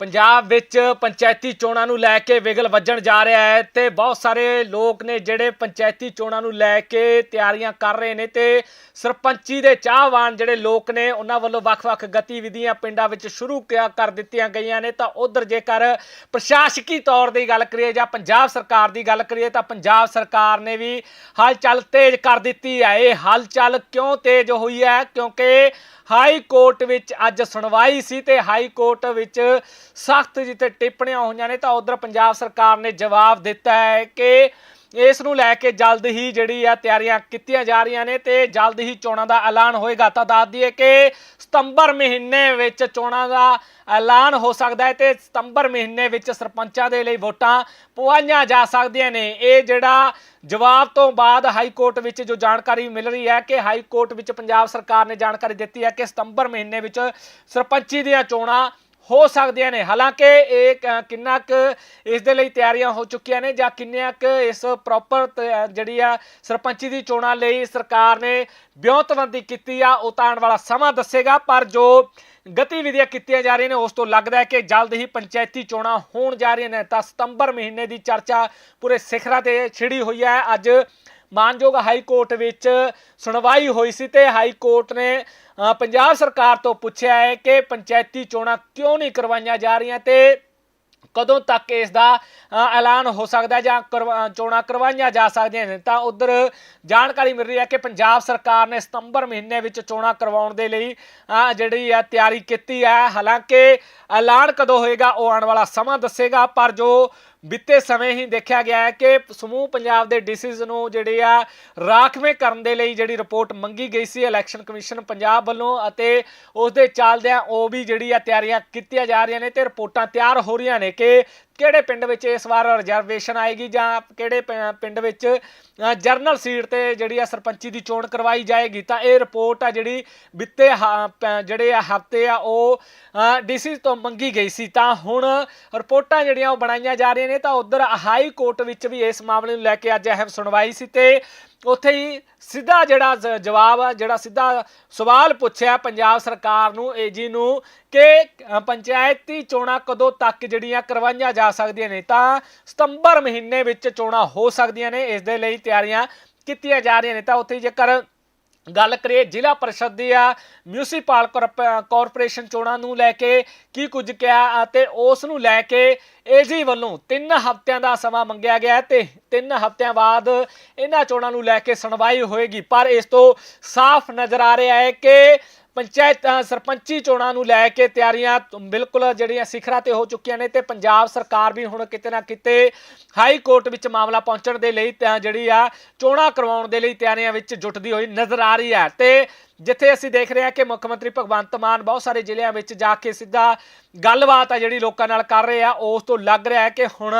ਪੰਜਾਬ ਵਿੱਚ ਪੰਚਾਇਤੀ ਚੋਣਾਂ ਨੂੰ ਲੈ ਕੇ ਵਿਗਲ ਵੱਜਣ ਜਾ ਰਿਹਾ ਹੈ ਤੇ ਬਹੁਤ ਸਾਰੇ ਲੋਕ ਨੇ ਜਿਹੜੇ ਪੰਚਾਇਤੀ ਚੋਣਾਂ ਨੂੰ ਲੈ ਕੇ ਤਿਆਰੀਆਂ ਕਰ ਰਹੇ ਨੇ ਤੇ ਸਰਪੰਚੀ ਦੇ ਚਾਹਵਾਨ ਜਿਹੜੇ ਲੋਕ ਨੇ, ਉਹਨਾਂ ਵੱਲੋਂ ਵੱਖ-ਵੱਖ ਗਤੀਵਿਧੀਆਂ ਪਿੰਡਾਂ ਵਿੱਚ ਸ਼ੁਰੂ ਕਿਆ ਕਰ ਦਿੱਤੀਆਂ ਗਈਆਂ ਨੇ। ਤਾਂ ਉਧਰ ਜੇਕਰ ਪ੍ਰਸ਼ਾਸਕੀ ਤੌਰ ਦੀ ਗੱਲ ਕਰੀਏ ਜਾਂ ਪੰਜਾਬ ਸਰਕਾਰ ਦੀ ਗੱਲ ਕਰੀਏ ਤਾਂ ਪੰਜਾਬ ਸਰਕਾਰ ਨੇ ਵੀ ਹਲਚਲ ਤੇਜ਼ ਕਰ ਦਿੱਤੀ ਹੈ। ਇਹ ਹਲਚਲ ਕਿਉਂ ਤੇਜ਼ ਹੋਈ ਹੈ? ਕਿਉਂਕਿ ਹਾਈ ਕੋਰਟ ਵਿੱਚ ਅੱਜ ਸੁਣਵਾਈ ਸੀ ਤੇ ਹਾਈ ਕੋਰਟ ਵਿੱਚ ਸਖਤ ਜਿੱਤੇ ਟਿੱਪਣੀਆਂ ਹੋਈਆਂ ਨੇ, ਤਾਂ ਉਧਰ ਪੰਜਾਬ ਸਰਕਾਰ ਨੇ ਜਵਾਬ ਦਿੱਤਾ ਹੈ ਕਿ ਇਸ ਨੂੰ ਲੈ ਕੇ ਜਲਦ ਹੀ ਜਿਹੜੀ ਆ ਤਿਆਰੀਆਂ ਕੀਤੀਆਂ ਜਾ ਰਹੀਆਂ ਨੇ ਤੇ ਜਲਦ ਹੀ ਚੋਣਾਂ ਦਾ ਐਲਾਨ ਹੋਏਗਾ। ਤਾਂ ਦੱਸ ਦਈਏ ਕਿ ਸਤੰਬਰ ਮਹੀਨੇ ਵਿੱਚ ਚੋਣਾਂ ਦਾ ਐਲਾਨ ਹੋ ਸਕਦਾ ਹੈ ਤੇ ਸਤੰਬਰ ਮਹੀਨੇ ਵਿੱਚ ਸਰਪੰਚਾਂ ਦੇ ਲਈ ਵੋਟਾਂ ਪਵਾਈਆਂ ਜਾ ਸਕਦੀਆਂ ਨੇ। ਇਹ ਜਿਹੜਾ ਜਵਾਬ ਤੋਂ ਬਾਅਦ ਹਾਈ ਕੋਰਟ ਵਿੱਚ ਜੋ ਜਾਣਕਾਰੀ ਮਿਲ ਰਹੀ ਹੈ ਕਿ ਹਾਈ ਕੋਰਟ ਵਿੱਚ ਪੰਜਾਬ ਸਰਕਾਰ ਨੇ ਜਾਣਕਾਰੀ ਦਿੱਤੀ ਹੈ ਕਿ ਸਤੰਬਰ ਮਹੀਨੇ ਵਿੱਚ ਸਰਪੰਚੀ ਦੀਆਂ ਚੋਣਾਂ ਹੋ ਸਕਦੀਆਂ ਨੇ। ਹਾਲਾਂਕਿ ਇਹ ਕ- ਕਿੰਨਾ ਕੁ ਇਸ ਦੇ ਲਈ ਤਿਆਰੀਆਂ ਹੋ ਚੁੱਕੀਆਂ ਨੇ ਜਾਂ ਕਿੰਨੀਆਂ ਕੁ ਇਸ ਪ੍ਰੋਪਰ ਜਿਹੜੀ ਆ ਸਰਪੰਚੀ ਦੀ ਚੋਣਾਂ ਲਈ ਸਰਕਾਰ ਨੇ ਵਿਉਂਤਬੰਦੀ ਕੀਤੀ ਆ, ਉਹ ਤਾਂ ਆਉਣ ਵਾਲਾ ਸਮਾਂ ਦੱਸੇਗਾ, ਪਰ ਜੋ ਗਤੀਵਿਧੀਆਂ ਕੀਤੀਆਂ ਜਾ ਰਹੀਆਂ ਨੇ, ਉਸ ਤੋਂ ਲੱਗਦਾ ਹੈ ਕਿ ਜਲਦ ਹੀ ਪੰਚਾਇਤੀ ਚੋਣਾਂ ਹੋਣ ਜਾ ਰਹੀਆਂ ਨੇ। ਤਾਂ ਸਤੰਬਰ ਮਹੀਨੇ ਦੀ ਚਰਚਾ ਪੂਰੇ ਸਿਖਰਾਂ ਤੇ ਛਿੜੀ ਹੋਈ ਹੈ। ਅੱਜ ਮਾਨਯੋਗ ਹਾਈ ਕੋਰਟ ਵਿੱਚ ਸੁਣਵਾਈ ਹੋਈ ਸੀ ਤੇ ਹਾਈ ਕੋਰਟ ਨੇ ਪੰਜਾਬ ਸਰਕਾਰ ਤੋਂ ਪੁੱਛਿਆ ਹੈ ਕਿ ਪੰਚਾਇਤੀ ਚੋਣਾਂ ਕਿਉਂ ਨਹੀਂ ਕਰਵਾਈਆਂ ਜਾ ਰਹੀਆਂ ਤੇ ਕਦੋਂ ਤੱਕ ਇਸ ਦਾ ਐਲਾਨ ਹੋ ਸਕਦਾ ਜਾਂ ਕਰਵਾ- ਚੋਣਾਂ ਕਰਵਾਈਆਂ ਜਾ ਸਕਦੀਆਂ ਨੇ। ਤਾਂ ਉਧਰ ਜਾਣਕਾਰੀ ਮਿਲ ਰਹੀ ਹੈ ਕਿ ਪੰਜਾਬ ਸਰਕਾਰ ਨੇ ਸਤੰਬਰ ਮਹੀਨੇ ਵਿੱਚ ਚੋਣਾਂ ਕਰਵਾਉਣ ਦੇ ਲਈ ਜਿਹੜੀ ਹੈ ਤਿਆਰੀ ਕੀਤੀ ਹੈ। ਹਾਲਾਂਕਿ ਐਲਾਨ ਕਦੋਂ ਹੋਏਗਾ ਉਹ ਆਉਣ ਵਾਲਾ ਸਮਾਂ ਦੱਸੇਗਾ, ਪਰ ਜੋ ਬੀਤੇ ਸਮੇਂ ਹੀ ਦੇਖਿਆ ਗਿਆ ਹੈ ਕਿ ਸਮੂਹ ਪੰਜਾਬ ਦੇ ਡੀਸੀਜ਼ ਨੂੰ ਜਿਹੜੇ ਆ, ਰਾਖਵੇਂ ਕਰਨ ਦੇ ਲਈ ਜਿਹੜੀ ਰਿਪੋਰਟ ਮੰਗੀ ਗਈ ਸੀ ਇਲੈਕਸ਼ਨ ਕਮਿਸ਼ਨ ਪੰਜਾਬ ਵੱਲੋਂ ਅਤੇ ਉਸ ਦੇ ਚੱਲਦਿਆਂ ਉਹ ਵੀ ਜਿਹੜੀ ਆ ਤਿਆਰੀਆਂ ਕੀਤੀਆਂ ਜਾ ਰਹੀਆਂ ਨੇ ਤੇ ਰਿਪੋਰਟਾਂ ਤਿਆਰ ਹੋ ਰਹੀਆਂ ਨੇ ਕਿ ਕਿਹੜੇ ਪਿੰਡ ਵਿੱਚ ਇਸ ਵਾਰ ਰਿਜ਼ਰਵੇਸ਼ਨ ਆਏਗੀ ਜਾਂ ਕਿਹੜੇ ਪ- ਪਿੰਡ ਵਿੱਚ ਜਰਨਲ ਸੀਟ ਤੇ ਜਿਹੜੀ ਆ ਸਰਪੰਚੀ ਦੀ ਚੋਣ ਕਰਵਾਈ ਜਾਏਗੀ? ਤਾਂ ਇਹ ਰਿਪੋਰਟ ਆ ਜਿਹੜੀ ਬਿੱਤੇ ਹ- ਪ- ਜਿਹੜੇ ਆ ਹਫ਼ਤੇ ਆ, ਉਹ ਡੀਸੀ ਤੋਂ ਮੰਗੀ ਗਈ ਸੀ। ਤਾਂ ਹੁਣ ਰਿਪੋਰਟਾਂ ਜਿਹੜੀਆਂ ਉਹ ਬਣਾਈਆਂ ਜਾ ਰਹੀਆਂ ਨੇ, ਤਾਂ ਉਧਰ ਹਾਈ ਕੋਰਟ ਵਿੱਚ ਵੀ ਇਸ ਮਾਮਲੇ ਨੂੰ ਲੈ ਕੇ ਅੱਜ ਅਹਿਮ ਸੁਣਵਾਈ ਸੀ ਤੇ ਉੱਥੇ ਹੀ ਸਿੱਧਾ ਜਿਹੜਾ ਜ- ਜਵਾਬ ਆ ਜਿਹੜਾ ਸਿੱਧਾ ਸਵਾਲ ਪੁੱਛਿਆ ਪੰਜਾਬ ਸਰਕਾਰ ਨੂੰ ਏਜੀ ਨੂੰ ਕਿ ਅ, ਪੰਚਾਇਤੀ ਚੋਣਾਂ ਕਦੋਂ ਤੱਕ ਜਿਹੜੀਆਂ ਕਰਵਾਈਆਂ ਜਾ ਸਕਦੀਆਂ ਨੇ? ਤਾਂ ਸਤੰਬਰ ਮਹੀਨੇ ਵਿੱਚ ਚੋਣਾਂ ਹੋ ਸਕਦੀਆਂ ਨੇ ਇਸ ਦੇ ਲਈ ਤਿਆਰੀਆਂ ਕੀਤੀਆਂ ਜਾ ਰਹੀਆਂ ਨੇ। ਤਾਂ ਉੱਥੇ ਜੇਕਰ ਗੱਲ ਕਰੀਏ ਜ਼ਿਲ੍ਹਾ ਪਰਿਸ਼ਦ ਦੀ ਦੀਆਂ ਮਿਊਨਿਸਪਲ ਕਾਰਪੋਰੇਸ਼ਨ ਚੋਣਾਂ ਨੂੰ ਲੈ ਕੇ ਕੀ ਕੁਝ ਕਿਹਾ ਅਤੇ ਉਸ ਨੂੰ ਲੈ ਕੇ ਏਜੀ ਵੱਲੋਂ 3 ਹਫ਼ਤਿਆਂ ਦਾ ਸਮਾਂ ਮੰਗਿਆ ਗਿਆ ਹੈ ਤੇ 3 ਹਫ਼ਤਿਆਂ ਬਾਅਦ ਇਹਨਾਂ ਚੋਣਾਂ ਨੂੰ ਲੈ ਕੇ ਸੁਣਵਾਈ ਹੋਏਗੀ। ਪਰ ਇਸ ਤੋਂ ਸਾਫ਼ ਨਜ਼ਰ ਆ ਰਿਹਾ ਹੈ ਕਿ ਪੰਚਾਇਤ ਸਰਪੰਚੀ ਚੋਣਾਂ ਨੂੰ ਲੈ ਕੇ ਤਿਆਰੀਆਂ ਬਿਲਕੁਲ ਜਿਹੜੀਆਂ ਸਿਖਰਾਂ ਤੇ ਹੋ ਚੁੱਕੀਆਂ ਨੇ ਤੇ ਪੰਜਾਬ ਸਰਕਾਰ ਵੀ ਹੁਣ ਕਿਤੇ ਨਾ ਕਿਤੇ ਹਾਈ ਕੋਰਟ ਵਿੱਚ ਮਾਮਲਾ ਪਹੁੰਚਣ ਦੇ ਲਈ ਤਾਂ ਜਿਹੜੀ ਆ ਚੋਣਾਂ ਕਰਵਾਉਣ ਦੇ ਲਈ ਤਿਆਰੀਆਂ ਵਿੱਚ ਜੁਟਦੀ ਹੋਈ ਨਜ਼ਰ ਆ ਰਹੀ ਹੈ। ਤੇ ਜਿੱਥੇ ਅਸੀਂ ਦੇਖ ਰਹੇ ਹਾਂ ਕਿ ਮੁੱਖ ਮੰਤਰੀ ਭਗਵੰਤ ਮਾਨ ਬਹੁਤ ਸਾਰੇ ਜ਼ਿਲ੍ਹਿਆਂ ਵਿੱਚ ਜਾ ਕੇ ਸਿੱਧਾ ਗੱਲਬਾਤ ਆ ਜਿਹੜੀ ਲੋਕਾਂ ਨਾਲ ਕਰ ਰਹੇ ਆ, ਉਸ ਤੋਂ ਲੱਗ ਰਿਹਾ ਹੈ ਕਿ ਹੁਣ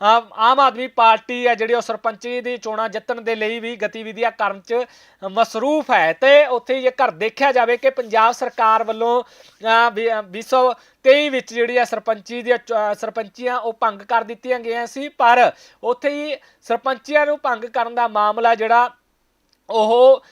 ਆਮ ਆਦਮੀ ਪਾਰਟੀ ਹੈ ਜਿਹੜੀ ਉਹ ਸਰਪੰਚੀ ਦੀ ਚੋਣਾਂ ਜਿੱਤਣ ਦੇ ਲਈ ਵੀ ਗਤੀਵਿਧੀਆਂ ਕਰਨ 'ਚ ਮਸਰੂਫ ਹੈ ਤੇ ਉੱਥੇ ਜੇ ਘਰ ਦੇਖਿਆ ਜਾਵੇ ਕਿ ਪੰਜਾਬ ਸਰਕਾਰ ਵੱਲੋਂ ਅ, ਵੀ- ਅ, 2023 ਵਿੱਚ ਜਿਹੜੀ ਆ ਸਰਪੰਚੀ ਦੀਆਂ ਚ- ਸਰਪੰਚੀਆਂ ਉਹ ਭੰਗ ਕਰ ਦਿੱਤੀਆਂ ਗਈਆਂ ਸੀ ਪਰ ਉੱਥੇ ਹੀ ਸਰਪੰਚੀਆਂ ਨੂੰ ਭੰਗ ਕਰਨ ਦਾ ਮਾਮਲਾ ਜਿਹੜਾ ਉਹ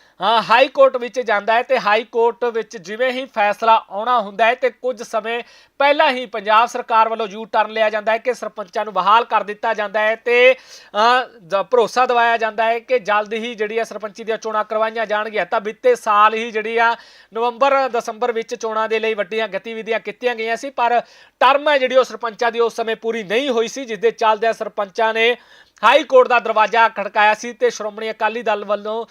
ਹਾਈ ਕੋਰਟ ਵਿੱਚ ਜਾਂਦਾ ਹੈ ਤੇ ਹਾਈ ਕੋਰਟ ਵਿੱਚ ਜਿਵੇਂ ਹੀ ਫੈਸਲਾ ਆਉਣਾ ਹੁੰਦਾ ਹੈ ਤੇ ਕੁਝ ਸਮੇਂ ਪਹਿਲਾਂ ਹੀ ਪੰਜਾਬ ਸਰਕਾਰ ਵੱਲੋਂ ਯੂ ਟਰਨ ਲਿਆ ਜਾਂਦਾ ਹੈ ਕਿ ਸਰਪੰਚਾਂ ਨੂੰ ਬਹਾਲ ਕਰ ਦਿੱਤਾ ਜਾਂਦਾ ਹੈ ਤੇ ਅ, ਭਰੋਸਾ ਦਿਵਾਇਆ ਜਾਂਦਾ ਹੈ ਕਿ ਜਲਦ ਹੀ ਜਿਹੜੀ ਆ ਸਰਪੰਚੀ ਦੀਆਂ ਚੋਣਾਂ ਕਰਵਾਈਆਂ ਜਾਣਗੀਆਂ। ਤਾਂ ਬੀਤੇ ਸਾਲ ਹੀ ਜਿਹੜੀ ਆ ਨਵੰਬਰ ਦਸੰਬਰ ਵਿੱਚ ਚੋਣਾਂ ਦੇ ਲਈ ਵੱਡੀਆਂ ਗਤੀਵਿਧੀਆਂ ਕੀਤੀਆਂ ਗਈਆਂ ਸੀ ਪਰ ਟਰਮ ਹੈ ਜਿਹੜੀ ਉਹ ਸਰਪੰਚਾਂ ਦੀ ਉਸ ਸਮੇਂ ਪੂਰੀ ਨਹੀਂ ਹੋਈ ਸੀ ਜਿਸ ਦੇ ਚੱਲਦਿਆਂ ਸਰਪੰਚਾਂ ਨੇ ਹਾਈ ਕੋਰਟ ਦਾ ਦਰਵਾਜ਼ਾ ਖੜਕਾਇਆ ਸੀ ਤੇ ਸ਼੍ਰੋਮਣੀ ਅਕਾਲੀ ਦਲ ਵੱਲੋਂ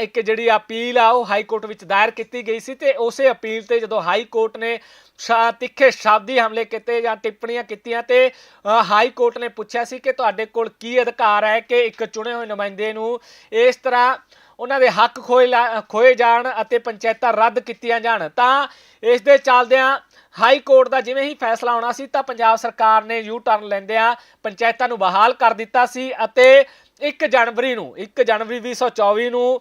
ਇੱਕ ਜਿਹੜੀ ਅਪੀਲ ਆ, ਉਹ ਹਾਈ ਕੋਰਟ ਵਿੱਚ ਦਾਇਰ ਕੀਤੀ ਗਈ ਸੀ ਤੇ ਉਸੇ ਅਪੀਲ ਤੇ ਜਦੋਂ ਹਾਈ ਕੋਰਟ ਨੇ ਸ਼ਾ- ਤਿੱਖੇ ਸ਼ਬਦੀ ਹਮਲੇ ਕੀਤੇ ਜਾਂ ਟਿੱਪਣੀਆਂ ਕੀਤੀਆਂ ਤੇ ਹਾਈ ਕੋਰਟ ਨੇ ਪੁੱਛਿਆ ਸੀ ਕਿ ਤੁਹਾਡੇ ਕੋਲ ਕੀ ਅਧਿਕਾਰ ਹੈ ਕਿ ਇੱਕ ਚੁਣੇ ਹੋਏ ਨੁਮਾਇੰਦੇ ਨੂੰ ਇਸ ਤਰ੍ਹਾਂ ਉਹਨਾਂ ਦੇ ਹੱਕ ਖੋਏ ਲਾ- ਖੋਏ ਜਾਣ ਅਤੇ ਪੰਚਾਇਤਾਂ ਰੱਦ ਕੀਤੀਆਂ ਜਾਣ। ਤਾਂ ਇਸ ਦੇ ਚੱਲਦਿਆਂ ਹਾਈ ਕੋਰਟ ਦਾ ਜਿਵੇਂ ਹੀ ਫੈਸਲਾ ਆਉਣਾ ਸੀ ਤਾਂ ਪੰਜਾਬ ਸਰਕਾਰ ਨੇ ਯੂ ਟਰਨ ਲੈਂਦਿਆਂ ਪੰਚਾਇਤਾਂ ਨੂੰ ਬਹਾਲ ਕਰ ਦਿੱਤਾ ਸੀ ਅਤੇ 1 ਜਨਵਰੀ ਨੂੰ 1 ਜਨਵਰੀ 2024 ਨੂੰ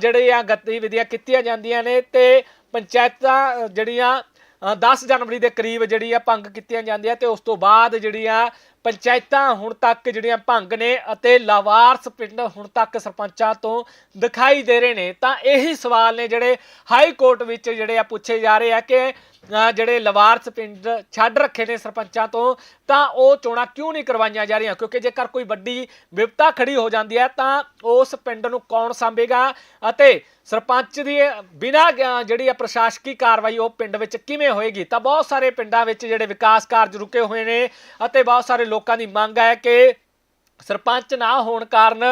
ਜਿਹੜੇ ਆ ਗਤੀਵਿਧੀਆਂ ਕੀਤੀਆਂ ਜਾਂਦੀਆਂ ਨੇ ਤੇ ਪੰਚਾਇਤਾਂ ਜਿਹੜੀਆਂ ਅ, 10 ਜਨਵਰੀ ਦੇ ਕਰੀਬ ਜਿਹੜੀ ਆ ਭੰਗ ਕੀਤੀਆਂ ਜਾਂਦੀਆਂ ਤੇ ਉਸ ਤੋਂ ਬਾਅਦ ਜਿਹੜੀ ਆ ਪੰਚਾਇਤਾਂ ਹੁਣ ਤੱਕ ਜਿਹੜੀਆਂ ਭੰਗ ਨੇ ਅਤੇ ਲਾਵਾਰਸ ਪਿੰਡ ਹੁਣ ਤੱਕ ਸਰਪੰਚਾਂ ਤੋਂ ਦਿਖਾਈ ਦੇ ਰਹੇ ਨੇ, ਤਾਂ ਇਹੀ ਸਵਾਲ ਨੇ ਜਿਹੜੇ ਹਾਈ ਕੋਰਟ ਵਿੱਚ ਜਿਹੜੇ ਆ ਪੁੱਛੇ ਜਾ ਰਹੇ ਆ ਕਿ ਜਿਹੜੇ ਲਵਾਰਸ ਪਿੰਡ ਛੱਡ ਰੱਖੇ ਨੇ ਸਰਪੰਚਾਂ ਤੋਂ, ਤਾਂ ਉਹ ਚੋਣਾਂ ਕਿਉਂ ਨਹੀਂ ਕਰਵਾਈਆਂ ਜਾ ਰਹੀਆਂ? ਕਿਉਂਕਿ ਜੇਕਰ ਕੋਈ ਵੱਡੀ ਵਿਪਤਾ ਖੜੀ ਹੋ ਜਾਂਦੀ ਹੈ, ਤਾਂ ਉਸ ਪਿੰਡ ਨੂੰ ਕੌਣ ਸੰਭੇਗਾ? ਅਤੇ ਸਰਪੰਚ ਦੀ ਬਿਨਾ ਜਿਹੜੀ ਆ ਪ੍ਰਸ਼ਾਸਕੀ ਕਾਰਵਾਈ ਉਹ ਪਿੰਡ ਵਿੱਚ ਕਿਵੇਂ ਹੋਏਗੀ? ਤਾਂ ਬਹੁਤ ਸਾਰੇ ਪਿੰਡਾਂ ਵਿੱਚ ਜਿਹੜੇ ਵਿਕਾਸ ਕਾਰਜ ਰੁਕੇ ਹੋਏ ਨੇ ਅਤੇ ਬਹੁਤ ਸਾਰੇ ਲੋਕਾਂ ਦੀ ਮੰਗ ਹੈ ਕਿ ਸਰਪੰਚ ਨਾ ਹੋਣ ਕਾਰਨ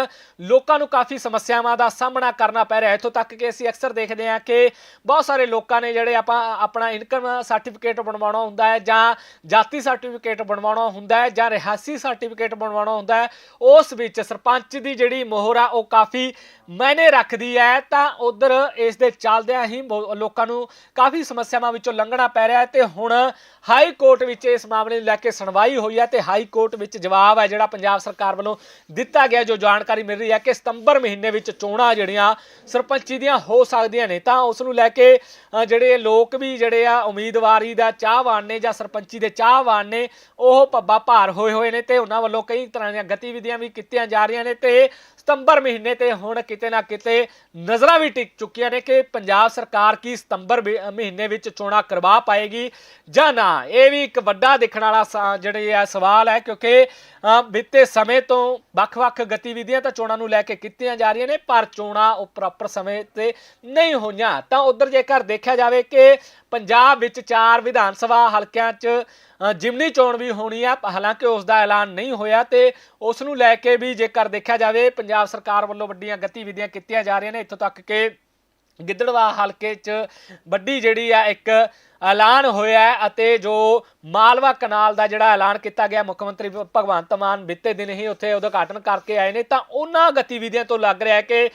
ਲੋਕਾਂ ਨੂੰ ਕਾਫੀ ਸਮੱਸਿਆਵਾਂ ਦਾ ਸਾਹਮਣਾ ਕਰਨਾ ਪੈ ਰਿਹਾ। ਹੈ ਇੱਥੋਂ ਤੱਕ ਕਿ ਅਸੀਂ ਅਕਸਰ ਦੇਖਦੇ ਹਾਂ ਕਿ ਬਹੁਤ ਸਾਰੇ ਲੋਕਾਂ ਨੇ ਜਿਹੜੇ ਆਪਾਂ ਆਪਣਾ ਇਨਕਮ ਸਰਟੀਫਿਕੇਟ ਬਣਵਾਉਣਾ ਹੁੰਦਾ ਹੈ ਜਾਂ ਜਾਤੀ ਸਰਟੀਫਿਕੇਟ ਬਣਵਾਉਣਾ ਹੁੰਦਾ ਹੈ ਜਾਂ ਰਿਹਾਸੀ ਸਰਟੀਫਿਕੇਟ ਬਣਵਾਉਣਾ ਹੁੰਦਾ ਹੈ, ਉਸ ਵਿੱਚ ਸਰਪੰਚ ਦੀ ਜਿਹੜੀ ਮੋਹਰ ਆ, ਉਹ ਕਾਫੀ ਮਾਇਨੇ ਰੱਖਦੀ ਹੈ ਤਾਂ ਉਧਰ ਇਸ ਦੇ ਚੱਲਦਿਆਂ ਹੀ ਮੋ- ਲੋਕਾਂ ਨੂੰ ਕਾਫੀ ਸਮੱਸਿਆਵਾਂ ਵਿੱਚੋਂ ਲੰਘਣਾ ਪੈ ਰਿਹਾ ਹੈ ਤੇ ਹੁਣ ਹਾਈ ਕੋਰਟ ਵਿੱਚ ਇਸ ਮਾਮਲੇ ਨੂੰ ਲੈ ਕੇ ਸੁਣਵਾਈ ਹੋਈ ਹੈ ਤੇ ਹਾਈ ਕੋਰਟ ਵਿੱਚ ਜਵਾਬ ਹੈ ਜਿਹੜਾ ਪੰਜਾਬ ਸਰਕਾਰ ਵੱਲੋਂ ਦਿੱਤਾ ਗਿਆ, ਜੋ ਜਾਣਕਾਰੀ ਮਿਲ ਰਹੀ ਹੈ ਕਿ ਸਤੰਬਰ ਮਹੀਨੇ ਵਿੱਚ ਚੋਣਾਂ ਜਿਹੜੀਆਂ ਸਰਪੰਚੀ ਦੀਆਂ ਹੋ ਸਕਦੀਆਂ ਨੇ, ਤਾਂ ਉਸ ਨੂੰ ਲੈ ਕੇ ਜਿਹੜੇ ਲੋਕ ਵੀ ਜਿਹੜੇ ਆ, ਉਮੀਦਵਾਰੀ ਦਾ ਚਾਹਵਾਨ ਨੇ ਜਾਂ ਸਰਪੰਚੀ ਦੇ ਚਾਹਵਾਨ ਨੇ, ਉਹ ਪੱਬਾ ਭਾਰ ਹੋਏ ਹੋਏ ਨੇ ਤੇ ਉਹਨਾਂ ਵੱਲੋਂ ਕਈ ਤਰ੍ਹਾਂ ਦੀਆਂ ਗਤੀਵਿਧੀਆਂ ਵੀ ਕੀਤੀਆਂ ਜਾ ਰਹੀਆਂ ਨੇ ਤੇ ਸਤੰਬਰ ਮਹੀਨੇ ਤੇ ਹੁਣ ਕਿਤੇ ਨਾ ਕਿਤੇ ਨਜ਼ਰਾਂ ਵੀ ਟਿਕ ਚੁੱਕੀਆਂ ਨੇ ਕਿ ਪੰਜਾਬ ਸਰਕਾਰ ਕੀ ਸਤੰਬਰ ਮਹੀਨੇ ਵਿੱਚ ਚੋਣਾਂ ਕਰਵਾ ਪਾਏਗੀ ਜਾਂ ਨਾ? ਇਹ ਵੀ ਇੱਕ ਵੱਡਾ ਦੇਖਣ ਵਾਲਾ ਸ- ਜਿਹੜੇ ਆ ਸਵਾਲ ਹੈ, ਕਿਉਂਕਿ ਬੀਤੇ ਸਮੇਂ ਤੋਂ ਵੱਖ-ਵੱਖ ਗਤੀਵਿਧੀਆਂ ਤਾਂ ਚੋਣਾਂ ਨੂੰ ਲੈ ਕੇ ਕੀਤੀਆਂ ਜਾ ਰਹੀਆਂ ਨੇ, ਪਰ ਚੋਣਾਂ ਉਹ ਪ੍ਰੋਪਰ ਸਮੇਂ ਤੇ ਨਹੀਂ ਹੋਈਆਂ। ਤਾਂ ਉਧਰ ਜੇਕਰ ਦੇਖਿਆ ਜਾਵੇ ਕਿ ਪੰਜਾਬ ਵਿੱਚ ਚਾਰ ਵਿਧਾਨ ਸਭਾ ਹਲਕਿਆਂ 'ਚ ਜਿਮਨੀ ਚੋਣ ਵੀ ਹੋਣੀ ਆ, ਹਾਲਾਂਕਿ ਉਸ ਦਾ ਐਲਾਨ ਨਹੀਂ ਹੋਇਆ ਤੇ ਉਸ ਨੂੰ ਲੈ ਕੇ ਵੀ ਜੇਕਰ ਦੇਖਿਆ ਜਾਵੇ, ਪੰਜਾਬ ਸਰਕਾਰ ਵੱਲੋਂ ਵੱਡੀਆਂ ਗਤੀਵਿਧੀਆਂ ਕੀਤੀਆਂ ਜਾ ਰਹੀਆਂ ਨੇ, ਇੱਥੋਂ ਤੱਕ ਕਿ ਗਿੱਦੜਵਾ ਹਲਕੇ 'ਚ ਵੱਡੀ ਜਿਹੜੀ ਆ ਇੱਕ ਐਲਾਨ ਹੋਇਆ ਅਤੇ ਜੋ ਮਾਲਵਾ ਕਨਾਲ ਦਾ ਜਿਹੜਾ ਐਲਾਨ ਕੀਤਾ ਗਿਆ ਮੁੱਖ ਮੰਤਰੀ ਭਗਵੰਤ ਮਾਨ ਬੀਤੇ ਦਿਨ ਹੀ ਉੱਥੇ ਉਦਘਾਟਨ ਕਰਕੇ ਆਏ ਨੇ ਤਾਂ ਉਹਨਾਂ ਗਤੀਵਿਧੀਆਂ ਤੋਂ ਲੱਗ ਰਿਹਾ ਹੈ ਕਿ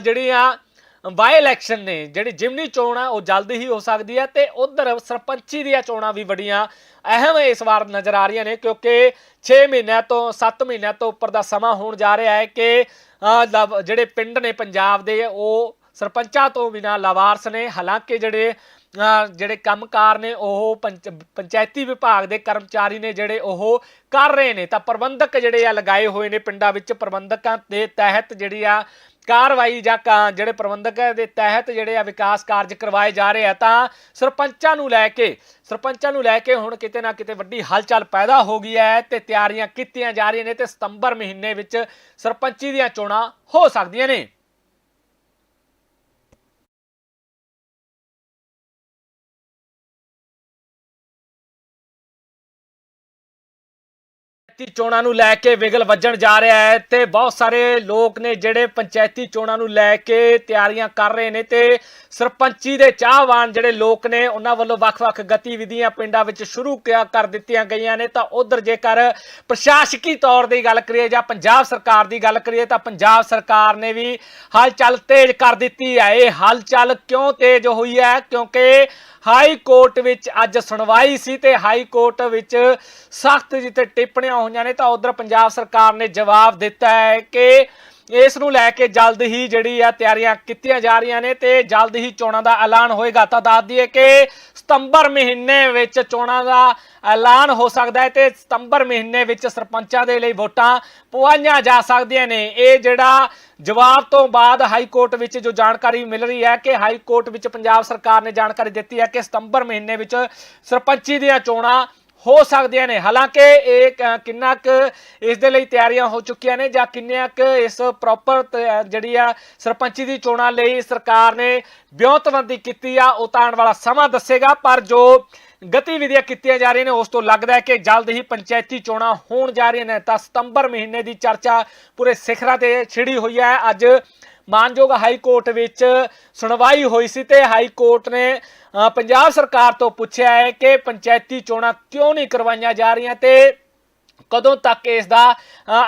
ਜਿਹੜੀਆਂ ਬਾਈ ਇਲੈਕਸ਼ਨ ਨੇ ਜਿਹੜੀ ਜਿਮਨੀ ਚੋਣ ਆ ਉਹ ਜਲਦੀ ਹੀ ਹੋ ਸਕਦੀ ਹੈ ਤੇ ਉਧਰ ਸਰਪੰਚੀ ਦੀਆਂ ਚੋਣਾਂ ਵੀ ਬੜੀਆਂ ਅਹਿਮ ਇਸ ਵਾਰ ਨਜ਼ਰ ਆ ਰਹੀਆਂ ਨੇ ਕਿਉਂਕਿ 6 ਮਹੀਨਿਆਂ ਤੋਂ 7 ਮਹੀਨਿਆਂ ਤੋਂ ਉੱਪਰ ਦਾ ਸਮਾਂ ਹੋਣ ਜਾ ਰਿਹਾ ਹੈ ਕਿ ਅ, ਜਿਹੜੇ ਪਿੰਡ ਨੇ ਪੰਜਾਬ ਦੇ ਉਹ ਸਰਪੰਚਾਂ ਤੋਂ ਬਿਨਾ ਲਾਵਾਰਸ ਨੇ ਹਾਲਾਂਕਿ ਜਿਹੜੇ ਅ, ਜਿਹੜੇ ਕੰਮਕਾਰ ਨੇ ਉਹ ਪੰਚ- ਪੰਚਾਇਤੀ ਵਿਭਾਗ ਦੇ ਕਰਮਚਾਰੀ ਨੇ ਜਿਹੜੇ ਉਹ ਕਰ ਰਹੇ ਨੇ ਤਾਂ ਪ੍ਰਬੰਧਕ ਜਿਹੜੇ ਆ ਲਗਾਏ ਹੋਏ ਨੇ ਪਿੰਡਾਂ ਵਿੱਚ ਪ੍ਰਬੰਧਕਾਂ ਦੇ ਤਹਿਤ ਜਿਹੜੀ ਆ ਕਾਰਵਾਈ ਜਾਂ ਕਾ- ਜਿਹੜੇ ਪ੍ਰਬੰਧਕ ਦੇ ਤਹਿਤ ਜਿਹੜੇ ਆ ਵਿਕਾਸ ਕਾਰਜ ਕਰਵਾਏ ਜਾ ਰਹੇ ਆ ਤਾਂ ਸਰਪੰਚਾਂ ਨੂੰ ਲੈ ਕੇ ਸਰਪੰਚਾਂ ਨੂੰ ਲੈ ਕੇ ਹੁਣ ਕਿਤੇ ਨਾ ਕਿਤੇ ਵੱਡੀ ਹਲਚਲ ਪੈਦਾ ਹੋ ਗਈ ਹੈ ਤੇ ਤਿਆਰੀਆਂ ਕੀਤੀਆਂ ਜਾ ਰਹੀਆਂ ਨੇ ਤੇ ਸਤੰਬਰ ਮਹੀਨੇ ਵਿੱਚ ਸਰਪੰਚੀ ਦੀਆਂ ਚੋਣਾਂ ਹੋ ਸਕਦੀਆਂ ਨੇ। ਪੰਚਾਇਤੀ ਚੋਣਾਂ ਨੂੰ ਲੈ ਕੇ ਵਿਗਲ ਵੱਜਣ ਜਾ ਰਿਹਾ ਹੈ ਤੇ ਬਹੁਤ ਸਾਰੇ ਲੋਕ ਨੇ ਜਿਹੜੇ ਪੰਚਾਇਤੀ ਚੋਣਾਂ ਨੂੰ ਲੈ ਕੇ ਤਿਆਰੀਆਂ ਕਰ ਰਹੇ ਨੇ ਤੇ ਸਰਪੰਚੀ ਦੇ ਚਾਹਵਾਨ ਜਿਹੜੇ ਲੋਕ ਨੇ, ਉਹਨਾਂ ਵੱਲੋਂ ਵੱਖ-ਵੱਖ ਗਤੀਵਿਧੀਆਂ ਪਿੰਡਾਂ ਵਿੱਚ ਸ਼ੁਰੂ ਕਿਆ ਕਰ ਦਿੱਤੀਆਂ ਗਈਆਂ ਨੇ। ਤਾਂ ਉਧਰ ਜੇਕਰ ਪ੍ਰਸ਼ਾਸਕੀ ਤੌਰ ਦੀ ਗੱਲ ਕਰੀਏ ਜਾਂ ਪੰਜਾਬ ਸਰਕਾਰ ਦੀ ਗੱਲ ਕਰੀਏ, ਤਾਂ ਪੰਜਾਬ ਸਰਕਾਰ ਨੇ ਵੀ ਹਲਚਲ ਤੇਜ਼ ਕਰ ਦਿੱਤੀ ਹੈ। ਇਹ ਹਲਚਲ ਕਿਉਂ ਤੇਜ਼ ਹੋਈ ਹੈ? ਕਿਉਂਕਿ ਹਾਈ ਕੋਰਟ ਵਿੱਚ ਅੱਜ ਸੁਣਵਾਈ ਸੀ ਤੇ ਹਾਈ ਕੋਰਟ ਵਿੱਚ ਸਖਤ ਜਿੱਤੇ ਟਿੱਪਣੀਆਂ ਹੋਈਆਂ ਨੇ ਤਾਂ ਉਧਰ ਪੰਜਾਬ ਸਰਕਾਰ ਨੇ ਜਵਾਬ ਦਿੱਤਾ ਹੈ ਕਿ ਇਸ ਨੂੰ ਲੈ ਕੇ ਜਲਦ ਹੀ ਜਿਹੜੀ ਆ ਤਿਆਰੀਆਂ ਕੀਤੀਆਂ ਜਾ ਰਹੀਆਂ ਨੇ ਤੇ ਜਲਦ ਹੀ ਚੋਣਾਂ ਦਾ ਐਲਾਨ ਹੋਏਗਾ। ਤਾਂ ਦੱਸ ਦਈਏ ਕਿ ਸਤੰਬਰ ਮਹੀਨੇ ਵਿੱਚ ਚੋਣਾਂ ਦਾ ਐਲਾਨ ਹੋ ਸਕਦਾ ਹੈ ਤੇ ਸਤੰਬਰ ਮਹੀਨੇ ਵਿੱਚ ਸਰਪੰਚਾਂ ਦੇ ਲਈ ਵੋਟਾਂ ਪਵਾਈਆਂ ਜਾ ਸਕਦੀਆਂ ਨੇ। ਇਹ ਜਿਹੜਾ ਜਵਾਬ ਤੋਂ ਬਾਅਦ ਹਾਈ ਕੋਰਟ ਵਿੱਚ ਜੋ ਜਾਣਕਾਰੀ ਮਿਲ ਰਹੀ ਹੈ ਕਿ ਹਾਈ ਕੋਰਟ ਵਿੱਚ ਪੰਜਾਬ ਸਰਕਾਰ ਨੇ ਜਾਣਕਾਰੀ ਦਿੱਤੀ ਹੈ ਕਿ ਸਤੰਬਰ ਮਹੀਨੇ ਵਿੱਚ ਸਰਪੰਚੀ ਦੀਆਂ ਚੋਣਾਂ ਹੋ ਸਕਦੀਆਂ ਨੇ। ਹਾਲਾਂਕਿ ਇਹ ਕ- ਕਿੰਨਾ ਕੁ ਇਸ ਦੇ ਲਈ ਤਿਆਰੀਆਂ ਹੋ ਚੁੱਕੀਆਂ ਨੇ ਜਾਂ ਕਿੰਨੀਆਂ ਕੁ ਇਸ ਪ੍ਰੋਪਰ ਜਿਹੜੀ ਆ ਸਰਪੰਚੀ ਦੀ ਚੋਣਾਂ ਲਈ ਸਰਕਾਰ ਨੇ ਵਿਉਂਤਬੰਦੀ ਕੀਤੀ ਆ, ਉਹ ਤਾਂ ਆਉਣ ਵਾਲਾ ਸਮਾਂ ਦੱਸੇਗਾ, ਪਰ ਜੋ ਗਤੀਵਿਧੀਆਂ ਕੀਤੀਆਂ ਜਾ ਰਹੀਆਂ ਨੇ, ਉਸ ਤੋਂ ਲੱਗਦਾ ਹੈ ਕਿ ਜਲਦ ਹੀ ਪੰਚਾਇਤੀ ਚੋਣਾਂ ਹੋਣ ਜਾ ਰਹੀਆਂ ਨੇ। ਤਾਂ ਸਤੰਬਰ ਮਹੀਨੇ ਦੀ ਚਰਚਾ ਪੂਰੇ ਸਿਖਰਾਂ ਤੇ ਛਿੜੀ ਹੋਈ ਹੈ। ਅੱਜ ਮਾਨਯੋਗ ਹਾਈ ਕੋਰਟ ਵਿੱਚ ਸੁਣਵਾਈ ਹੋਈ ਸੀ ਤੇ ਹਾਈ ਕੋਰਟ ਨੇ ਪੰਜਾਬ ਸਰਕਾਰ ਤੋਂ ਪੁੱਛਿਆ ਹੈ ਕਿ ਪੰਚਾਇਤੀ ਚੋਣਾਂ ਕਿਉਂ ਨਹੀਂ ਕਰਵਾਈਆਂ ਜਾ ਰਹੀਆਂ ਤੇ ਕਦੋਂ ਤੱਕ ਇਸ ਦਾ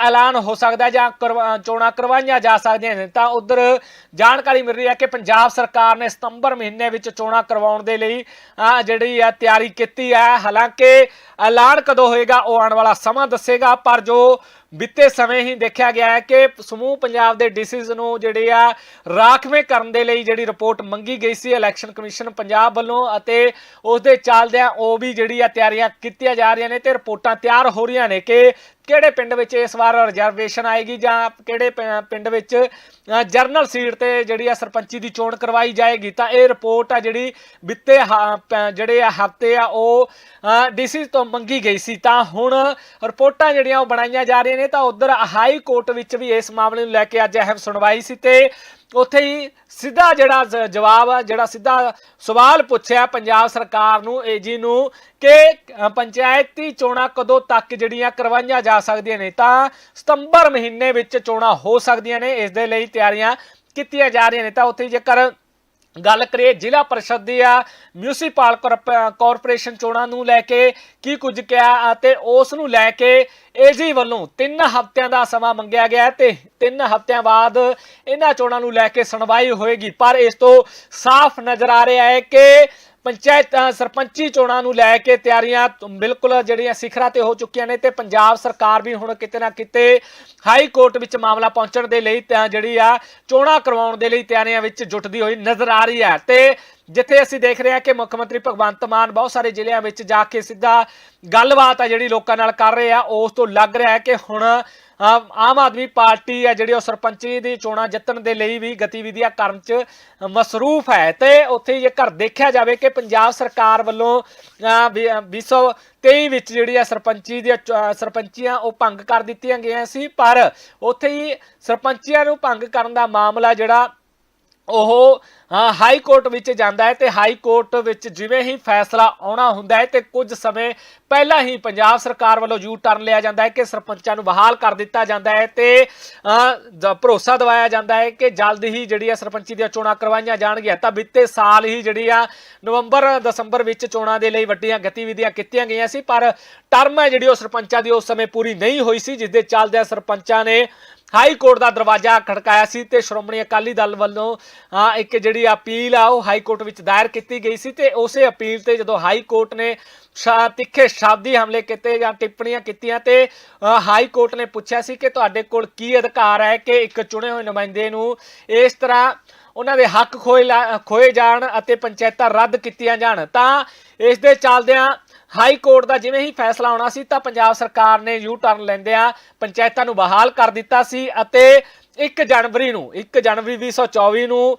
ਐਲਾਨ ਹੋ ਸਕਦਾ ਜਾਂ ਕਰਵਾ- ਚੋਣਾਂ ਕਰਵਾਈਆਂ ਜਾ ਸਕਦੀਆਂ ਨੇ। ਤਾਂ ਉਧਰ ਜਾਣਕਾਰੀ ਮਿਲ ਰਹੀ ਹੈ ਕਿ ਪੰਜਾਬ ਸਰਕਾਰ ਨੇ ਸਤੰਬਰ ਮਹੀਨੇ ਵਿੱਚ ਚੋਣਾਂ ਕਰਵਾਉਣ ਦੇ ਲਈ ਜਿਹੜੀ ਆ ਤਿਆਰੀ ਕੀਤੀ ਹੈ। ਹਾਲਾਂਕਿ ਐਲਾਨ ਕਦੋਂ ਹੋਏਗਾ ਉਹ ਆਉਣ ਵਾਲਾ ਸਮਾਂ ਦੱਸੇਗਾ, ਪਰ ਜੋ ਬੀਤੇ ਸਮੇਂ ਹੀ ਦੇਖਿਆ ਗਿਆ ਹੈ ਕਿ ਸਮੂਹ ਪੰਜਾਬ ਦੇ ਡੀਸੀਜ਼ ਨੂੰ ਜਿਹੜੇ ਆ, ਰਾਖਵੇਂ ਕਰਨ ਦੇ ਲਈ ਜਿਹੜੀ ਰਿਪੋਰਟ ਮੰਗੀ ਗਈ ਸੀ ਇਲੈਕਸ਼ਨ ਕਮਿਸ਼ਨ ਪੰਜਾਬ ਵੱਲੋਂ ਅਤੇ ਉਸ ਦੇ ਚੱਲਦਿਆਂ ਉਹ ਵੀ ਜਿਹੜੀ ਆ ਤਿਆਰੀਆਂ ਕੀਤੀਆਂ ਜਾ ਰਹੀਆਂ ਨੇ ਤੇ ਰਿਪੋਰਟਾਂ ਤਿਆਰ ਹੋ ਰਹੀਆਂ ਨੇ ਕਿ ਕਿਹੜੇ ਪਿੰਡ ਵਿੱਚ ਇਸ ਵਾਰ ਰਿਜ਼ਰਵੇਸ਼ਨ ਆਏਗੀ ਜਾਂ ਕਿਹੜੇ ਪ- ਪਿੰਡ ਵਿੱਚ ਜਰਨਲ ਸੀਟ ਤੇ ਜਿਹੜੀ ਆ ਸਰਪੰਚੀ ਦੀ ਚੋਣ ਕਰਵਾਈ ਜਾਏਗੀ? ਤਾਂ ਇਹ ਰਿਪੋਰਟ ਆ ਜਿਹੜੀ ਬਿੱਤੇ ਹ- ਪ- ਜਿਹੜੇ ਆ ਹਫ਼ਤੇ ਆ, ਉਹ ਡੀਸੀ ਤੋਂ ਮੰਗੀ ਗਈ ਸੀ। ਤਾਂ ਹੁਣ ਰਿਪੋਰਟਾਂ ਜਿਹੜੀਆਂ ਉਹ ਬਣਾਈਆਂ ਜਾ ਰਹੀਆਂ ਨੇ, ਤਾਂ ਉਧਰ ਹਾਈ ਕੋਰਟ ਵਿੱਚ ਵੀ ਇਸ ਮਾਮਲੇ ਨੂੰ ਲੈ ਕੇ ਅੱਜ ਅਹਿਮ ਸੁਣਵਾਈ ਸੀ ਤੇ ਉੱਥੇ ਹੀ ਸਿੱਧਾ ਜਿਹੜਾ ਜ- ਜਵਾਬ ਆ ਜਿਹੜਾ ਸਿੱਧਾ ਸਵਾਲ ਪੁੱਛਿਆ ਪੰਜਾਬ ਸਰਕਾਰ ਨੂੰ ਏਜੀ ਨੂੰ ਕਿ ਅ, ਪੰਚਾਇਤੀ ਚੋਣਾਂ ਕਦੋਂ ਤੱਕ ਜਿਹੜੀਆਂ ਕਰਵਾਈਆਂ ਜਾ ਸਕਦੀਆਂ ਨੇ? ਤਾਂ ਸਤੰਬਰ ਮਹੀਨੇ ਵਿੱਚ ਚੋਣਾਂ ਹੋ ਸਕਦੀਆਂ ਨੇ ਇਸ ਦੇ ਲਈ ਤਿਆਰੀਆਂ ਕੀਤੀਆਂ ਜਾ ਰਹੀਆਂ ਨੇ। ਤਾਂ ਉੱਥੇ ਜੇਕਰ ਗੱਲ ਕਰੀਏ ਜ਼ਿਲ੍ਹਾ ਪਰਿਸ਼ਦ ਦੀ ਆ ਮਿਊਨਿਸਪਲ ਕਾਰਪ- ਕਾਰਪੋਰੇਸ਼ਨ ਚੋਣਾਂ ਨੂੰ ਲੈ ਕੇ ਕੀ ਕੁਝ ਕਿਹਾ ਅਤੇ ਉਸ ਨੂੰ ਲੈ ਕੇ ਏਜੀ ਵੱਲੋਂ 3 ਹਫ਼ਤਿਆਂ ਦਾ ਸਮਾਂ ਮੰਗਿਆ ਗਿਆ ਹੈ ਤੇ 3 ਹਫ਼ਤਿਆਂ ਬਾਅਦ ਇਹਨਾਂ ਚੋਣਾਂ ਨੂੰ ਲੈ ਕੇ ਸੁਣਵਾਈ ਹੋਏਗੀ। ਪਰ ਇਸ ਤੋਂ ਸਾਫ਼ ਨਜ਼ਰ ਆ ਰਿਹਾ ਹੈ ਕਿ ਪੰਚਾਇਤ ਅ, ਸਰਪੰਚੀ ਚੋਣਾਂ ਨੂੰ ਲੈ ਕੇ ਤਿਆਰੀਆਂ ਬਿਲਕੁਲ ਜਿਹੜੀਆਂ ਸਿਖਰਾਂ ਤੇ ਹੋ ਚੁੱਕੀਆਂ ਨੇ ਤੇ ਪੰਜਾਬ ਸਰਕਾਰ ਵੀ ਹੁਣ ਕਿਤੇ ਨਾ ਕਿਤੇ ਹਾਈ ਕੋਰਟ ਵਿੱਚ ਮਾਮਲਾ ਪਹੁੰਚਣ ਦੇ ਲਈ ਤਾਂ ਜਿਹੜੀ ਆ ਚੋਣਾਂ ਕਰਵਾਉਣ ਦੇ ਲਈ ਤਿਆਰੀਆਂ ਵਿੱਚ ਜੁਟਦੀ ਹੋਈ ਨਜ਼ਰ ਆ ਰਹੀ ਹੈ। ਤੇ ਜਿੱਥੇ ਅਸੀਂ ਦੇਖ ਰਹੇ ਹਾਂ ਕਿ ਮੁੱਖ ਮੰਤਰੀ ਭਗਵੰਤ ਮਾਨ ਬਹੁਤ ਸਾਰੇ ਜ਼ਿਲ੍ਹਿਆਂ ਵਿੱਚ ਜਾ ਕੇ ਸਿੱਧਾ ਗੱਲਬਾਤ ਆ ਜਿਹੜੀ ਲੋਕਾਂ ਨਾਲ ਕਰ ਰਹੇ ਆ ਉਸ ਤੋਂ ਲੱਗ ਰਿਹਾ ਹੈ ਕਿ ਹੁਣ ਆਮ ਆਦਮੀ ਪਾਰਟੀ ਆ ਜਿਹੜੀ ਉਹ ਸਰਪੰਚੀ ਦੀ ਚੋਣਾਂ ਜਿੱਤਣ ਦੇ ਲਈ ਵੀ ਗਤੀਵਿਧੀਆਂ ਕਰਨ 'ਚ ਮਸਰੂਫ ਹੈ ਤੇ ਉੱਥੇ ਜੇਕਰ ਦੇਖਿਆ ਜਾਵੇ ਕਿ ਪੰਜਾਬ ਸਰਕਾਰ ਵੱਲੋਂ ਅ, ਵੀ- ਅ, 2023 ਵਿੱਚ ਜਿਹੜੀ ਆ ਸਰਪੰਚੀ ਦੀਆਂ ਚ- ਸਰਪੰਚੀਆਂ ਉਹ ਭੰਗ ਕਰ ਦਿੱਤੀਆਂ ਗਈਆਂ ਸੀ ਪਰ ਉੱਥੇ ਹੀ ਸਰਪੰਚੀਆਂ ਨੂੰ ਭੰਗ ਕਰਨ ਦਾ ਮਾਮਲਾ ਜਿਹੜਾ ਉਹ ਹਾਈ ਕੋਰਟ ਵਿੱਚ ਜਾਂਦਾ ਹੈ ਤੇ ਹਾਈ ਕੋਰਟ ਵਿੱਚ ਜਿਵੇਂ ਹੀ ਫੈਸਲਾ ਆਉਣਾ ਹੁੰਦਾ ਹੈ ਤੇ ਕੁਝ ਸਮੇਂ ਪਹਿਲਾਂ ਹੀ ਪੰਜਾਬ ਸਰਕਾਰ ਵੱਲੋਂ ਯੂ ਟਰਨ ਲਿਆ ਜਾਂਦਾ ਹੈ ਕਿ ਸਰਪੰਚਾਂ ਨੂੰ ਬਹਾਲ ਕਰ ਦਿੱਤਾ ਜਾਂਦਾ ਹੈ ਤੇ ਭਰੋਸਾ ਦਿਵਾਇਆ ਜਾਂਦਾ ਹੈ ਕਿ ਜਲਦ ਹੀ ਜਿਹੜੀ ਆ ਸਰਪੰਚੀ ਦੀਆਂ ਚੋਣਾਂ ਕਰਵਾਈਆਂ ਜਾਣਗੀਆਂ ਤਾਂ ਬੀਤੇ ਸਾਲ ਹੀ ਜਿਹੜੀ ਆ ਨਵੰਬਰ, ਦਸੰਬਰ ਵਿੱਚ ਚੋਣਾਂ ਦੇ ਲਈ ਵੱਡੀਆਂ ਗਤੀਵਿਧੀਆਂ ਕੀਤੀਆਂ ਗਈਆਂ ਸੀ, ਪਰ ਟਰਮ ਹੈ ਜਿਹੜੀ ਉਹ ਸਰਪੰਚਾਂ ਦੀ ਉਸ ਸਮੇਂ ਪੂਰੀ ਨਹੀਂ ਹੋਈ ਸੀ, ਜਿਸ ਦੇ ਚੱਲਦਿਆਂ ਸਰਪੰਚਾਂ ਨੇ ਹਾਈ ਕੋਰਟ ਦਾ ਦਰਵਾਜ਼ਾ ਖੜਕਾਇਆ ਸੀ ਤੇ ਸ਼੍ਰੋਮਣੀ ਅਕਾਲੀ ਦਲ ਵੱਲੋਂ ਇੱਕ ਜਿਹੜੀ ਅਪੀਲ ਆ, ਉਹ ਹਾਈ ਕੋਰਟ ਵਿੱਚ ਦਾਇਰ ਕੀਤੀ ਗਈ ਸੀ ਤੇ ਉਸੇ ਅਪੀਲ ਤੇ ਜਦੋਂ ਹਾਈ ਕੋਰਟ ਨੇ ਸ਼ਾ- ਤਿੱਖੇ ਸ਼ਬਦੀ ਹਮਲੇ ਕੀਤੇ ਜਾਂ ਟਿੱਪਣੀਆਂ ਕੀਤੀਆਂ ਤੇ ਹਾਈ ਕੋਰਟ ਨੇ ਪੁੱਛਿਆ ਸੀ ਕਿ ਤੁਹਾਡੇ ਕੋਲ ਕੀ ਅਧਿਕਾਰ ਹੈ ਕਿ ਇੱਕ ਚੁਣੇ ਹੋਏ ਨੁਮਾਇੰਦੇ ਨੂੰ ਇਸ ਤਰ੍ਹਾਂ ਉਹਨਾਂ ਦੇ ਹੱਕ ਖੋਏ ਲਾ- ਖੋਏ ਜਾਣ ਅਤੇ ਪੰਚਾਇਤਾਂ ਰੱਦ ਕੀਤੀਆਂ ਜਾਣ। ਤਾਂ ਇਸ ਦੇ ਚੱਲਦਿਆਂ ਹਾਈ ਕੋਰਟ ਦਾ ਜਿਵੇਂ ਹੀ ਫੈਸਲਾ ਆਉਣਾ ਸੀ ਤਾਂ ਪੰਜਾਬ ਸਰਕਾਰ ਨੇ ਯੂ ਟਰਨ ਲੈਂਦਿਆਂ ਪੰਚਾਇਤਾਂ ਨੂੰ ਬਹਾਲ ਕਰ ਦਿੱਤਾ ਸੀ ਅਤੇ 1 ਜਨਵਰੀ ਨੂੰ 1 ਜਨਵਰੀ 2024 ਨੂੰ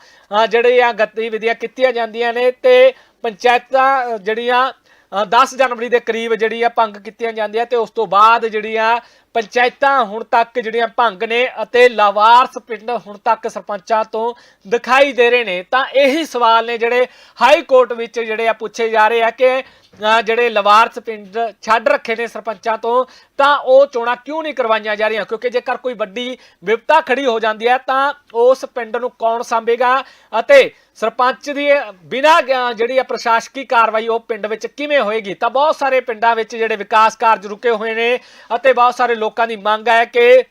ਜਿਹੜੇ ਆ ਗਤੀਵਿਧੀਆਂ ਕੀਤੀਆਂ ਜਾਂਦੀਆਂ ਨੇ ਤੇ ਪੰਚਾਇਤਾਂ ਜਿਹੜੀਆਂ ਅ, 10 ਜਨਵਰੀ ਦੇ ਕਰੀਬ ਜਿਹੜੀ ਆ ਭੰਗ ਕੀਤੀਆਂ ਜਾਂਦੀਆਂ ਤੇ ਉਸ ਤੋਂ ਬਾਅਦ ਜਿਹੜੀਆਂ ਪੰਚਾਇਤਾਂ ਹੁਣ ਤੱਕ ਜਿਹੜੀਆਂ ਭੰਗ ਨੇ ਅਤੇ ਲਾਵਾਰਸ ਪਿੰਡ ਹੁਣ ਤੱਕ ਸਰਪੰਚਾਂ ਤੋਂ ਦਿਖਾਈ ਦੇ ਰਹੇ ਨੇ, ਤਾਂ ਇਹੀ ਸਵਾਲ ਨੇ ਜਿਹੜੇ ਹਾਈ ਕੋਰਟ ਵਿੱਚ ਜਿਹੜੇ ਆ ਪੁੱਛੇ ਜਾ ਰਹੇ ਆ ਕਿ ਜਿਹੜੇ ਲਵਾਰਸ ਪਿੰਡ ਛੱਡ ਰੱਖੇ ਨੇ ਸਰਪੰਚਾਂ ਤੋਂ, ਤਾਂ ਉਹ ਚੋਣਾਂ ਕਿਉਂ ਨਹੀਂ ਕਰਵਾਈਆਂ ਜਾ ਰਹੀਆਂ? ਕਿਉਂਕਿ ਜੇਕਰ ਕੋਈ ਵੱਡੀ ਵਿਪਤਾ ਖੜੀ ਹੋ ਜਾਂਦੀ ਹੈ, ਤਾਂ ਉਸ ਪਿੰਡ ਨੂੰ ਕੌਣ ਸੰਭੇਗਾ? ਅਤੇ ਸਰਪੰਚ ਦੀ ਬਿਨਾਂ ਜਿਹੜੀ ਆ ਪ੍ਰਸ਼ਾਸਕੀ ਕਾਰਵਾਈ ਉਹ ਪਿੰਡ ਵਿੱਚ ਕਿਵੇਂ ਹੋਏਗੀ? ਤਾਂ ਬਹੁਤ ਸਾਰੇ ਪਿੰਡਾਂ ਵਿੱਚ ਜਿਹੜੇ ਵਿਕਾਸ ਕਾਰਜ ਰੁਕੇ ਹੋਏ ਨੇ ਅਤੇ ਬਹੁਤ ਸਾਰੇ ਲੋਕਾਂ ਦੀ ਮੰਗ ਹੈ ਕਿ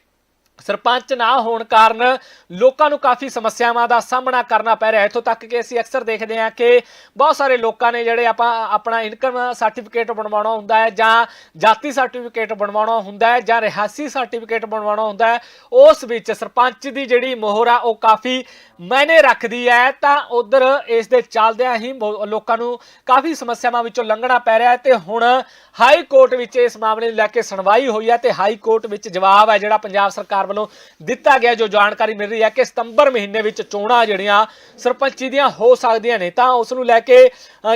ਸਰਪੰਚ ਨਾ ਹੋਣ ਕਾਰਨ ਲੋਕਾਂ ਨੂੰ ਕਾਫੀ ਸਮੱਸਿਆਵਾਂ ਦਾ ਸਾਹਮਣਾ ਕਰਨਾ ਪੈ ਰਿਹਾ। ਹੈ ਇੱਥੋਂ ਤੱਕ ਕਿ ਅਸੀਂ ਅਕਸਰ ਦੇਖਦੇ ਹਾਂ ਕਿ ਬਹੁਤ ਸਾਰੇ ਲੋਕਾਂ ਨੇ ਜਿਹੜੇ ਆਪਾਂ ਆਪਣਾ ਇਨਕਮ ਸਰਟੀਫਿਕੇਟ ਬਣਵਾਉਣਾ ਹੁੰਦਾ ਹੈ ਜਾਂ ਜਾਤੀ ਸਰਟੀਫਿਕੇਟ ਬਣਵਾਉਣਾ ਹੁੰਦਾ ਹੈ ਜਾਂ ਰਿਹਾਸੀ ਸਰਟੀਫਿਕੇਟ ਬਣਵਾਉਣਾ ਹੁੰਦਾ ਹੈ, ਉਸ ਵਿੱਚ ਸਰਪੰਚ ਦੀ ਜਿਹੜੀ ਮੋਹਰ ਆ ਉਹ ਕਾਫੀ ਮਾਇਨੇ ਰੱਖਦੀ ਹੈ। ਤਾਂ ਉਧਰ ਇਸ ਦੇ ਚੱਲਦਿਆਂ ਹੀ ਮੋ- ਲੋਕਾਂ ਨੂੰ ਕਾਫੀ ਸਮੱਸਿਆਵਾਂ ਵਿੱਚੋਂ ਲੰਘਣਾ ਪੈ ਰਿਹਾ ਹੈ ਤੇ ਹੁਣ ਹਾਈ ਕੋਰਟ ਵਿੱਚ ਇਸ ਮਾਮਲੇ ਨੂੰ ਲੈ ਕੇ ਸੁਣਵਾਈ ਹੋਈ ਹੈ ਤੇ ਹਾਈ ਕੋਰਟ ਵਿੱਚ ਜਵਾਬ ਹੈ ਜਿਹੜਾ ਪੰਜਾਬ ਸਰਕਾਰ ਵੱਲੋਂ ਦਿੱਤਾ ਗਿਆ ਜੋ ਜਾਣਕਾਰੀ ਮਿਲ ਰਹੀ ਹੈ ਕਿ ਸਤੰਬਰ ਮਹੀਨੇ ਵਿੱਚ ਚੋਣਾਂ ਜਿਹੜੀਆਂ ਸਰਪੰਚੀ ਦੀਆਂ ਹੋ ਸਕਦੀਆਂ ਨੇ, ਤਾਂ ਉਸ ਨੂੰ ਲੈ ਕੇ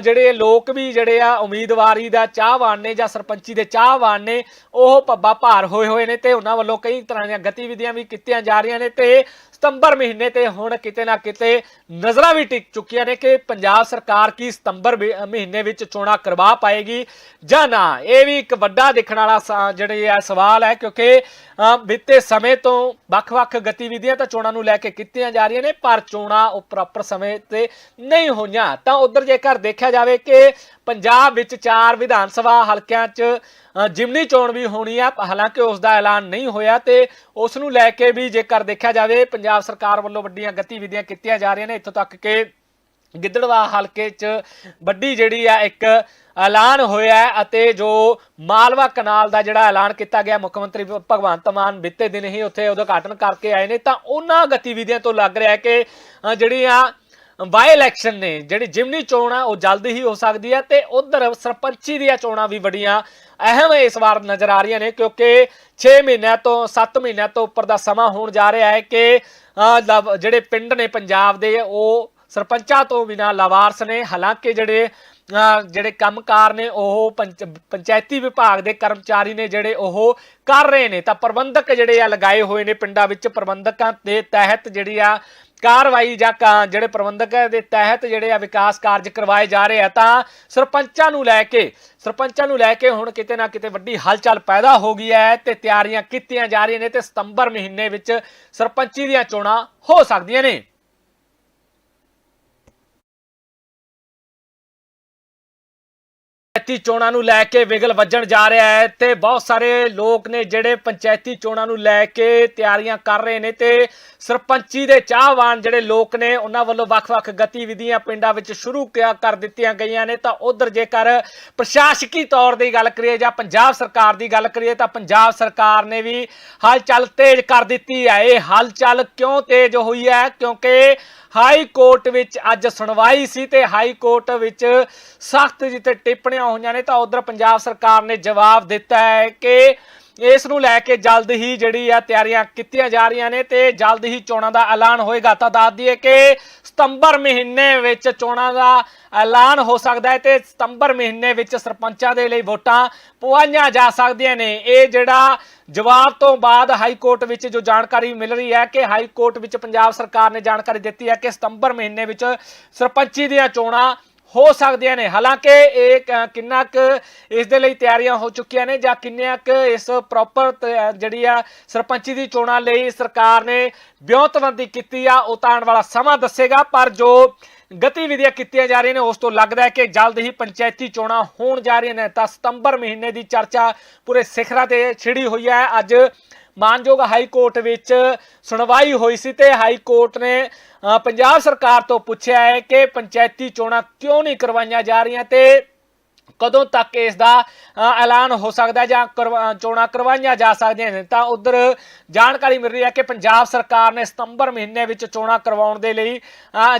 ਜਿਹੜੇ ਲੋਕ ਵੀ ਜਿਹੜੇ ਆ, ਉਮੀਦਵਾਰੀ ਦਾ ਚਾਹਵਾਨ ਨੇ ਜਾਂ ਸਰਪੰਚੀ ਦੇ ਚਾਹਵਾਨ ਨੇ, ਉਹ ਪੱਬਾ ਭਾਰ ਹੋਏ ਹੋਏ ਨੇ ਤੇ ਉਹਨਾਂ ਵੱਲੋਂ ਕਈ ਤਰ੍ਹਾਂ ਦੀਆਂ ਗਤੀਵਿਧੀਆਂ ਵੀ ਕੀਤੀਆਂ ਜਾ ਰਹੀਆਂ ਨੇ ਤੇ ਸਤੰਬਰ ਮਹੀਨੇ ਤੇ ਹੁਣ ਕਿਤੇ ਨਾ ਕਿਤੇ ਨਜ਼ਰਾਂ ਵੀ ਟਿਕ ਚੁੱਕੀਆਂ ਨੇ ਕਿ ਪੰਜਾਬ ਸਰਕਾਰ ਕੀ ਸਤੰਬਰ ਮਹੀਨੇ ਵਿੱਚ ਚੋਣਾਂ ਕਰਵਾ ਪਾਏਗੀ ਜਾਂ ਨਾ। ਇਹ ਵੀ ਇੱਕ ਵੱਡਾ ਦੇਖਣ ਵਾਲਾ ਜਿਹੜੇ ਆ ਸਵਾਲ ਹੈ ਕਿਉਂਕਿ ਅ, ਬੀਤੇ ਸਮੇਂ ਤੋਂ ਵੱਖ-ਵੱਖ ਗਤੀਵਿਧੀਆਂ ਤਾਂ ਚੋਣਾਂ ਨੂੰ ਲੈ ਕੇ ਕੀਤੀਆਂ ਜਾ ਰਹੀਆਂ ਨੇ ਪਰ ਚੋਣਾਂ ਉਹ ਪ੍ਰੋਪਰ ਸਮੇਂ ਤੇ ਨਹੀਂ ਹੋਈਆਂ। ਤਾਂ ਉਧਰ ਜੇਕਰ ਦੇਖਿਆ ਜਾਵੇ ਕਿ ਪੰਜਾਬ ਵਿੱਚ ਚਾਰ ਵਿਧਾਨ ਸਭਾ ਹਲਕਿਆਂ 'ਚ ਜਿਮਨੀ ਚੋਣ ਵੀ ਹੋਣੀ ਆ, ਹਾਲਾਂਕਿ ਉਸ ਦਾ ਐਲਾਨ ਨਹੀਂ ਹੋਇਆ ਤੇ ਉਸ ਨੂੰ ਲੈ ਕੇ ਵੀ ਜੇਕਰ ਦੇਖਿਆ ਜਾਵੇ, ਪੰਜਾਬ ਸਰਕਾਰ ਵੱਲੋਂ ਵੱਡੀਆਂ ਗਤੀਵਿਧੀਆਂ ਕੀਤੀਆਂ ਜਾ ਰਹੀਆਂ ਨੇ, ਇੱਥੋਂ ਤੱਕ ਕਿ ਗਿੱਦੜਵਾ ਹਲਕੇ 'ਚ ਵੱਡੀ ਜਿਹੜੀ ਆ ਇੱਕ ਐਲਾਨ ਹੋਇਆ ਅਤੇ ਜੋ ਮਾਲਵਾ ਕਨਾਲ ਦਾ ਜਿਹੜਾ ਐਲਾਨ ਕੀਤਾ ਗਿਆ, ਮੁੱਖ ਮੰਤਰੀ ਭਗਵੰਤ ਮਾਨ ਬੀਤੇ ਦਿਨ ਹੀ ਉੱਥੇ ਉਦਘਾਟਨ ਕਰਕੇ ਆਏ ਨੇ, ਤਾਂ ਉਹਨਾਂ ਗਤੀਵਿਧੀਆਂ ਤੋਂ ਲੱਗ ਰਿਹਾ ਕਿ ਜਿਹੜੀਆਂ ਬਾਈ ਇਲੈਕਸ਼ਨ ਨੇ ਜਿਹੜੀ ਜਿਮਨੀ ਚੋਣ ਆ ਉਹ ਜਲਦੀ ਹੀ ਹੋ ਸਕਦੀ ਹੈ ਤੇ ਉਧਰ ਸਰਪੰਚੀ ਦੀਆਂ ਚੋਣਾਂ ਵੀ ਬੜੀਆਂ ਅਹਿਮ ਇਸ ਵਾਰ ਨਜ਼ਰ ਆ ਰਹੀਆਂ ਨੇ ਕਿਉਂਕਿ 6 ਮਹੀਨਿਆਂ ਤੋਂ 7 ਮਹੀਨਿਆਂ ਤੋਂ ਉੱਪਰ ਦਾ ਸਮਾਂ ਹੋਣ ਜਾ ਰਿਹਾ ਹੈ ਕਿ ਅਹ, ਜਿਹੜੇ ਪਿੰਡ ਨੇ ਪੰਜਾਬ ਦੇ ਉਹ ਸਰਪੰਚਾਂ ਤੋਂ ਬਿਨਾਂ ਲਵਾਰਸ ਨੇ ਹਾਲਾਂਕਿ ਜਿਹੜੇ ਅਹ, ਜਿਹੜੇ ਕੰਮਕਾਰ ਨੇ ਉਹ ਪੰਚ- ਪੰਚਾਇਤੀ ਵਿਭਾਗ ਦੇ ਕਰਮਚਾਰੀ ਨੇ ਜਿਹੜੇ ਉਹ ਕਰ ਰਹੇ ਨੇ ਤਾਂ ਪ੍ਰਬੰਧਕ ਜਿਹੜੇ ਆ ਲਗਾਏ ਹੋਏ ਨੇ ਪਿੰਡਾਂ ਵਿੱਚ ਪ੍ਰਬੰਧਕਾਂ ਦੇ ਤਹਿਤ ਜਿਹੜੀ ਆ ਕਾਰਵਾਈ ਜਾਂ ਕਾ- ਜਿਹੜੇ ਪ੍ਰਬੰਧਕ ਦੇ ਤਹਿਤ ਜਿਹੜੇ ਆ ਵਿਕਾਸ ਕਾਰਜ ਕਰਵਾਏ ਜਾ ਰਹੇ ਆ, ਤਾਂ ਸਰਪੰਚਾਂ ਨੂੰ ਲੈ ਕੇ, ਸਰਪੰਚਾਂ ਨੂੰ ਲੈ ਕੇ ਹੁਣ ਕਿਤੇ ਨਾ ਕਿਤੇ ਵੱਡੀ ਹਲਚਲ ਪੈਦਾ ਹੋ ਗਈ ਹੈ ਤੇ ਤਿਆਰੀਆਂ ਕੀਤੀਆਂ ਜਾ ਰਹੀਆਂ ਨੇ ਤੇ ਸਤੰਬਰ ਮਹੀਨੇ ਵਿੱਚ ਸਰਪੰਚੀ ਦੀਆਂ ਚੋਣਾਂ ਹੋ ਸਕਦੀਆਂ ਨੇ। ਪੰਚਾਇਤੀ ਚੋਣਾਂ ਨੂੰ ਲੈ ਕੇ ਵਿਗਲ ਵੱਜਣ ਜਾ ਰਿਹਾ ਹੈ ਤੇ ਬਹੁਤ ਸਾਰੇ ਲੋਕ ਨੇ ਜਿਹੜੇ ਪੰਚਾਇਤੀ ਚੋਣਾਂ ਨੂੰ ਲੈ ਕੇ ਤਿਆਰੀਆਂ ਕਰ ਰਹੇ ਨੇ ਤੇ ਸਰਪੰਚੀ ਦੇ ਚਾਹਵਾਨ ਜਿਹੜੇ ਲੋਕ ਨੇ, ਉਹਨਾਂ ਵੱਲੋਂ ਵੱਖ-ਵੱਖ ਗਤੀਵਿਧੀਆਂ ਪਿੰਡਾਂ ਵਿੱਚ ਸ਼ੁਰੂ ਕਿਆ ਕਰ ਦਿੱਤੀਆਂ ਗਈਆਂ ਨੇ। ਤਾਂ ਉਧਰ ਜੇਕਰ ਪ੍ਰਸ਼ਾਸਕੀ ਤੌਰ ਦੀ ਗੱਲ ਕਰੀਏ ਜਾਂ ਪੰਜਾਬ ਸਰਕਾਰ ਦੀ ਗੱਲ ਕਰੀਏ, ਤਾਂ ਪੰਜਾਬ ਸਰਕਾਰ ਨੇ ਵੀ ਹਲਚਲ ਤੇਜ਼ ਕਰ ਦਿੱਤੀ ਹੈ। ਇਹ ਹਲਚਲ ਕਿਉਂ ਤੇਜ਼ ਹੋਈ ਹੈ? ਕਿਉਂਕਿ ਹਾਈ ਕੋਰਟ ਵਿੱਚ ਅੱਜ ਸੁਣਵਾਈ ਸੀ ਤੇ ਹਾਈ ਕੋਰਟ ਵਿੱਚ ਸਖਤ ਜਿੱਤੇ ਟਿੱਪਣੀਆਂ ਹੋਈਆਂ ਨੇ ਤਾਂ ਉਧਰ ਪੰਜਾਬ ਸਰਕਾਰ ਨੇ ਜਵਾਬ ਦਿੱਤਾ ਹੈ ਕਿ ਇਸ ਨੂੰ ਲੈ ਕੇ ਜਲਦ ਹੀ ਜਿਹੜੀ ਆ ਤਿਆਰੀਆਂ ਕੀਤੀਆਂ ਜਾ ਰਹੀਆਂ ਨੇ ਤੇ ਜਲਦ ਹੀ ਚੋਣਾਂ ਦਾ ਐਲਾਨ ਹੋਏਗਾ। ਤਾਂ ਦੱਸ ਦਈਏ ਕਿ ਸਤੰਬਰ ਮਹੀਨੇ ਵਿੱਚ ਚੋਣਾਂ ਦਾ ਐਲਾਨ ਹੋ ਸਕਦਾ ਹੈ ਤੇ ਸਤੰਬਰ ਮਹੀਨੇ ਵਿੱਚ ਸਰਪੰਚਾਂ ਦੇ ਲਈ ਵੋਟਾਂ ਪਵਾਈਆਂ ਜਾ ਸਕਦੀਆਂ ਨੇ। ਇਹ ਜਿਹੜਾ ਜਵਾਬ ਤੋਂ ਬਾਅਦ ਹਾਈ ਕੋਰਟ ਵਿੱਚ ਜੋ ਜਾਣਕਾਰੀ ਮਿਲ ਰਹੀ ਹੈ ਕਿ ਹਾਈ ਕੋਰਟ ਵਿੱਚ ਪੰਜਾਬ ਸਰਕਾਰ ਨੇ ਜਾਣਕਾਰੀ ਦਿੱਤੀ ਹੈ ਕਿ ਸਤੰਬਰ ਮਹੀਨੇ ਵਿੱਚ ਸਰਪੰਚੀ ਦੀਆਂ ਚੋਣਾਂ ਹੋ ਸਕਦੀਆਂ ਨੇ। ਹਾਲਾਂਕਿ ਇਹ ਕਿੰਨਾ ਕੁ ਇਸ ਦੇ ਲਈ ਤਿਆਰੀਆਂ ਹੋ ਚੁੱਕੀਆਂ ਨੇ ਜਾਂ ਕਿੰਨਿਆਂ ਕੁ ਇਸ ਪ੍ਰੋਪਰ ਜਿਹੜੀ ਆ ਸਰਪੰਚੀ ਦੀ ਚੋਣਾਂ ਲਈ ਸਰਕਾਰ ਨੇ ਵਿਉਂਤਬੰਦੀ ਕੀਤੀ ਆ, ਉਹ ਤਾਂ ਆਉਣ ਵਾਲਾ ਸਮਾਂ ਦੱਸੇਗਾ, ਪਰ ਜੋ ਗਤੀਵਿਧੀਆਂ ਕੀਤੀਆਂ ਜਾ ਰਹੀਆਂ ਨੇ, ਉਸ ਤੋਂ ਲੱਗਦਾ ਹੈ ਕਿ ਜਲਦ ਹੀ ਪੰਚਾਇਤੀ ਚੋਣਾਂ ਹੋਣ ਜਾ ਰਹੀਆਂ ਨੇ। ਤਾਂ ਸਤੰਬਰ ਮਹੀਨੇ ਦੀ ਚਰਚਾ ਪੂਰੇ ਸਿਖਰਾਂ ਤੇ ਛਿੜੀ ਹੋਈ ਹੈ। ਅੱਜ ਮਾਨਯੋਗ ਹਾਈ ਕੋਰਟ ਵਿੱਚ ਸੁਣਵਾਈ ਹੋਈ ਸੀ ਤੇ ਹਾਈ ਕੋਰਟ ਨੇ ਪੰਜਾਬ ਸਰਕਾਰ ਤੋਂ ਪੁੱਛਿਆ ਹੈ ਕਿ ਪੰਚਾਇਤੀ ਚੋਣਾਂ ਕਿਉਂ ਨਹੀਂ ਕਰਵਾਈਆਂ ਜਾ ਰਹੀਆਂ ਤੇ ਕਦੋਂ ਤੱਕ ਇਸ ਦਾ ਐਲਾਨ ਹੋ ਸਕਦਾ ਜਾਂ ਕਰਵਾ- ਚੋਣਾਂ ਕਰਵਾਈਆਂ ਜਾ ਸਕਦੀਆਂ ਨੇ। ਤਾਂ ਉਧਰ ਜਾਣਕਾਰੀ ਮਿਲ ਰਹੀ ਹੈ ਕਿ ਪੰਜਾਬ ਸਰਕਾਰ ਨੇ ਸਤੰਬਰ ਮਹੀਨੇ ਵਿੱਚ ਚੋਣਾਂ ਕਰਵਾਉਣ ਦੇ ਲਈ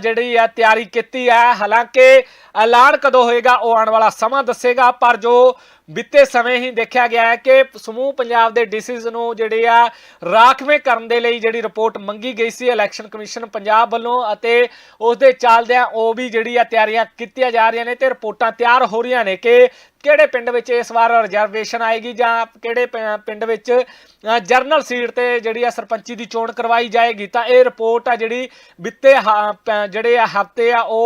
ਜਿਹੜੀ ਹੈ ਤਿਆਰੀ ਕੀਤੀ ਹੈ। ਹਾਲਾਂਕਿ ਐਲਾਨ ਕਦੋਂ ਹੋਏਗਾ ਉਹ ਆਉਣ ਵਾਲਾ ਸਮਾਂ ਦੱਸੇਗਾ, ਪਰ ਜੋ ਬੀਤੇ ਸਮੇਂ ਹੀ ਦੇਖਿਆ ਗਿਆ ਹੈ ਕਿ ਸਮੂਹ ਪੰਜਾਬ ਦੇ ਡੀਸੀਜ਼ ਨੂੰ ਜਿਹੜੇ ਆ ਰਾਖਵੇਂ ਕਰਨ ਦੇ ਲਈ ਜਿਹੜੀ ਰਿਪੋਰਟ ਮੰਗੀ ਗਈ ਸੀ ਇਲੈਕਸ਼ਨ ਕਮਿਸ਼ਨ ਪੰਜਾਬ ਵੱਲੋਂ ਅਤੇ ਉਸ ਦੇ ਚੱਲਦਿਆਂ ਉਹ ਵੀ ਜਿਹੜੀ ਆ ਤਿਆਰੀਆਂ ਕੀਤੀਆਂ ਜਾ ਰਹੀਆਂ ਨੇ ਤੇ ਰਿਪੋਰਟਾਂ ਤਿਆਰ ਹੋ ਰਹੀਆਂ ਨੇ ਕਿ ਕਿਹੜੇ ਪਿੰਡ ਵਿੱਚ ਇਸ ਵਾਰ ਰਿਜ਼ਰਵੇਸ਼ਨ ਆਏਗੀ ਜਾਂ ਕਿਹੜੇ ਪ- ਪਿੰਡ ਵਿੱਚ ਜਰਨਲ ਸੀਟ ਤੇ ਜਿਹੜੀ ਆ ਸਰਪੰਚੀ ਦੀ ਚੋਣ ਕਰਵਾਈ ਜਾਏਗੀ। ਤਾਂ ਇਹ ਰਿਪੋਰਟ ਆ ਜਿਹੜੀ ਬੀਤੇ ਹ- ਪ- ਜਿਹੜੇ ਆ ਹਫ਼ਤੇ ਆ, ਉਹ